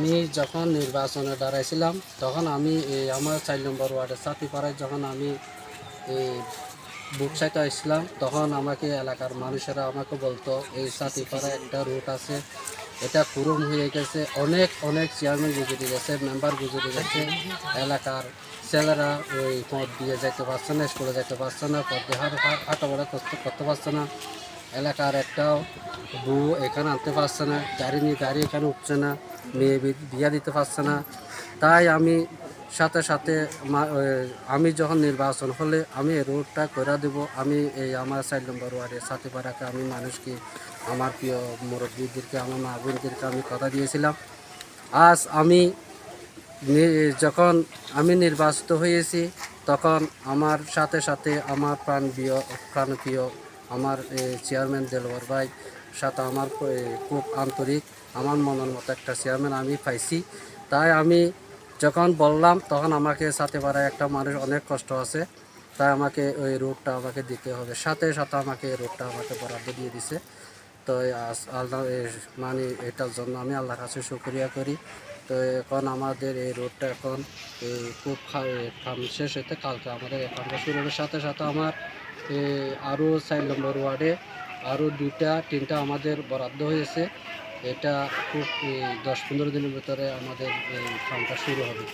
আমি যখন নির্বাচনে দাঁড়াইছিলাম, তখন আমি এই আমার চার নম্বর ওয়ার্ডের সাথীপাড়ায় যখন আমি এই বুক সাইতে আসছিলাম, তখন আমাকে এলাকার মানুষেরা আমাকে বলতো, এই সাথীপাড়ায় একটা রুট আছে, এটা কুরুম হয়ে গেছে। অনেক অনেক চেয়ারম্যান গুজরে গেছে মেম্বার গুজরে গেছে। এলাকার ছেলেরা ওই পথ দিয়ে যেতে পারছে না, স্কুলে যেতে পারছে না পথ দিয়ে হাঁটা করতে পারছে না। এলাকার একটাও বউ এখানে আনতে পারছে না, গাড়ি নিয়ে গাড়ি এখানে উঠছে না, মেয়ে বিয়া দিতে পারছে না। তাই আমি সাথে সাথে আমি যখন নির্বাচন হলে আমি রোডটা করে দেব। আমি এই আমার সাইড নম্বর ওয়ার্ডের সাথে পাড়াকে আমি মানুষকে, আমার প্রিয় মুরব্বীদেরকে, আমার মা বোনদেরকে আমি কথা দিয়েছিলাম। আজ আমি যখন আমি নির্বাচিত হয়েছি, তখন আমার সাথে সাথে আমার প্রাণ প্রিয়, প্রাণপ্রিয় আমার চেয়ারম্যান দেলোয়ার ভাই, সাথে আমার খুব আন্তরিক, আমার মনের মতো একটা চেয়ারম্যান আমি পাইছি। তাই আমি যখন বললাম, তখন আমাকে সাথে পাড়ায় একটা মানুষ অনেক কষ্ট আছে, তাই আমাকে ওই রোডটা আমাকে দিতে হবে। সাথে সাথে আমাকে এই রোডটা আমাকে বরাদ্দ দিয়ে দিছে। তো আল্লাহ মানে এটার জন্য আমি আল্লাহর কাছে শুক্রিয়া করি। তো এখন আমাদের এই রোডটা এখন খুব শেষ হতে কালকে আমাদের কামটা শুরু সাথে সাথে আমার আরও চার নম্বর ওয়ার্ডে আরও দুইটা, তিনটা আমাদের বরাদ্দ হয়েছে। এটা খুব দশ পনেরো দিনের ভিতরে আমাদের কামটা শুরু হবে।